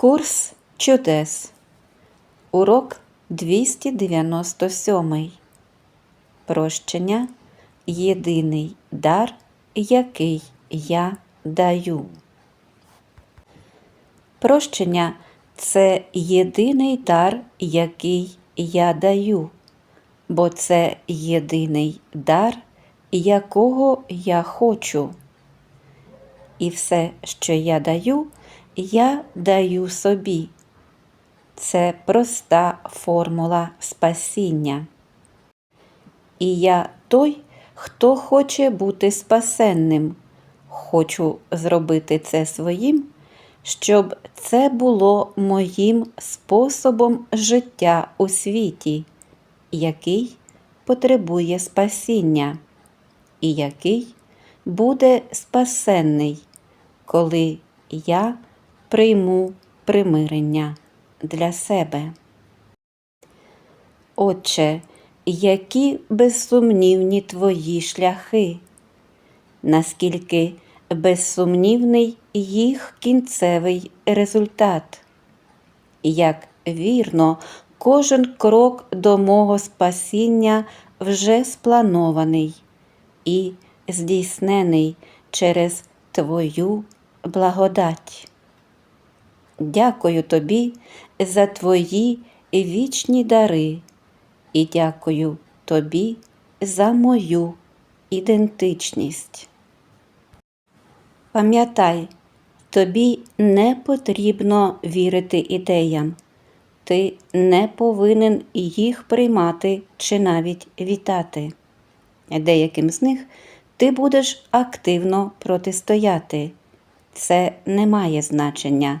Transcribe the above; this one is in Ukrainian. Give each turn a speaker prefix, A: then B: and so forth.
A: Курс чудес. Урок 297. Прощення єдиний дар, який я даю. Прощення це єдиний дар, який я даю, бо це єдиний дар, якого я хочу. І все, що я даю, я даю собі. Це проста формула спасіння. І я той, хто хоче бути спасенним. Хочу зробити це своїм, щоб це було моїм способом життя у світі, який потребує спасіння, і який буде спасенний, коли я прийму примирення для себе. Отче, які безсумнівні твої шляхи, наскільки безсумнівний їх кінцевий результат, як вірно кожен крок до мого спасіння вже спланований і здійснений через Твою благодать. Дякую тобі за твої вічні дари і дякую тобі за мою ідентичність. Пам'ятай, тобі не потрібно вірити ідеям, ти не повинен їх приймати чи навіть вітати. Деяким з них ти будеш активно протистояти. Це не має значення